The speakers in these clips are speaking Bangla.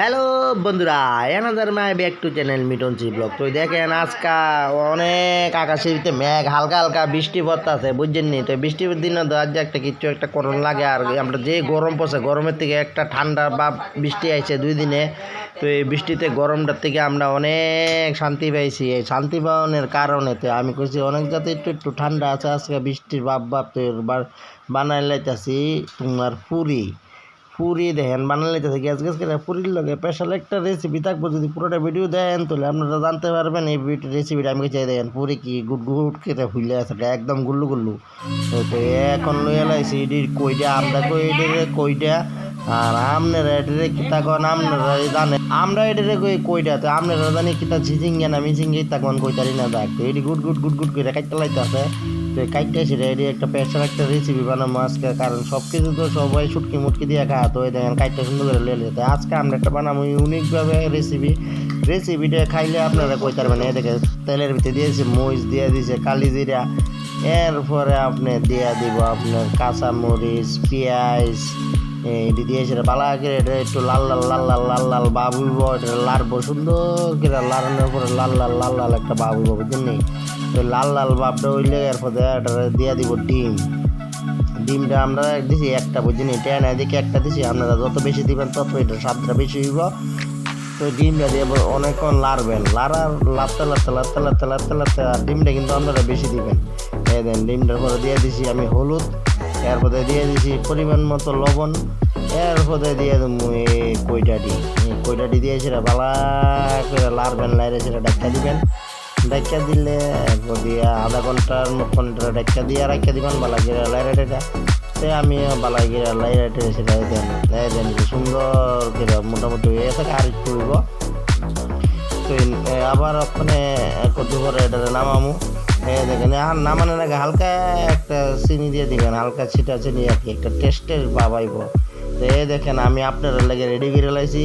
হ্যালো বন্ধুরা another my back to channel মিটনসি blog তো দেখেন, আজকা অনেক আকাশের ভিতরে মেঘ, হালকা হালকা বৃষ্টি পড়তেছে, বুঝছেন নি? তো বৃষ্টির দিনে তো আজ একটা কিচ্ছু একটা করণ লাগে, আর আমরা যে গরম পড়ছে, গরমের থেকে একটা ঠান্ডা বা বৃষ্টি আইছে দুই দিনে, তো এই বৃষ্টিতে গরমটার থেকে আমরা অনেক শান্তি পাইছি। এই শান্তি পাওয়ানোর কারণে তো আমি কইছি, অনেক যাতে একটু একটু ঠান্ডা আছে, আজকে বৃষ্টির বাপ বাপ বানাই লাইতাছি তোমার পুরি। পুরি দেখেন বানালে তো গ্যাস গ্যাস করে পুরির লগে স্পেশাল একটা রেসিপি থাকব, যদি পুরোটা ভিডিও দেন, তাহলে আপনারা জানতে পারবেন এই রেসিপিটা আমি চাই দেখেন, পুরি কি গুড গুড খেতে ফুলে আছে একদম গুল্লু গুল্লু। তো এখন লইয়া লাইছি এটির কইটা, আমরা কই এটির কইটা? আর আপনারা এটিরে কিতা কন, আপনারা জানে আমরা এটিরে কই কইটা, তো আপনারা জানি কিতা ঝিঝিঙ্গে না মিঝিঙ্গে তখন কইতারি না দেখ এটি গুড গুড গুড গুড করে কাটতে লাইতে আছে। তো কাটতে এসে এটি একটা স্পেশাল একটা রেসিপি বানাবো আজকে, কারণ সব কিছু তো সবাই শুটকি মুটকি দিয়ে খায় তো দেখেন কাটতে সুন্দর করে লেলে যেতে। আজকে আমরা একটা বানাবো ইউনিকভাবে রেসিপি রেসিপিটা খাইলে আপনারা কই পারবেন, এই দেখে তেলের ভিতরে দিয়েছে মরিচ, দিয়ে দিয়েছে কালি জিরা। এরপরে আপনি দিয়ে দিব আপনার কাঁচা মরিচ পেঁয়াজ এটি দিয়ে সেটা বালা করে এটা একটু লাল লাল লাল লাল লাল লাল বাবুইব এটা লাড়বো, সুন্দর করে লাড়ানোর পরে লাল লাল লাল লাল একটা বাবুইব নি? তো লাল লাল বাপটা হইলে এরপরে এটা দিয়ে দিব ডিম। ডিমটা আমরা দিছি একটা বুঝিনি টেন এদিকে একটা দিছি, আপনারা যত বেশি দিবেন তত এটা স্বাদটা বেশি হইব। তো ডিমটা দিয়ে অনেকক্ষণ লাড়বেন। লাড়ার লাড়তে লাড়তে লাড়তে লাড়তে লাড়তে লাড়তে আর ডিমটা কিন্তু আপনারা বেশি দিবেন। এই দেন, ডিমটার পরে দিয়ে দিছি আমি হলুদ, এরপরে দিয়ে দিছি পরিমাণ মতো লবণ, এরপরে দিয়ে দেবো এই কইটাটি এই কইটাটি দিয়ে সেটা ভালো করে লাড়বেন লাইরে সেটা ডাক্কা দিবেন। ডাক্কা দিলে আধা ঘণ্টার মতন এটা ডাক্কা দিয়ে রাখা দিবেন বালা গিরা লাইরাটা তে আমি বালা গিরা লাইরাটে সেটা দেন দেন সুন্দর করে মোটামুটি হয়ে থাকে আর হইব তো আবার ওখানে কত করে এটা নামামু। দেখেন, আর নামানোর আগে হালকা একটা চিনি দিয়ে দিবেন, হালকা ছিটা চিনি আর কি, একটা টেস্টের বাবাইব তো দেখেন, আমি আপনার লেগে রেডি করে লাইছি।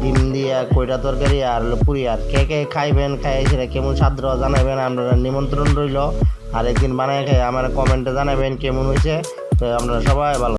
ডিম দিয়া কইটা তরকারি আর পুরি আর কে কে খাইবেন খাই সেটা কেমন স্বাদ জানাবেন আপনারা নিমন্ত্রণ রইল। আর একদিন বানায় খাই আমার কমেন্টে জানাবেন কেমন হয়েছে। তো আপনারা সবাই ভালো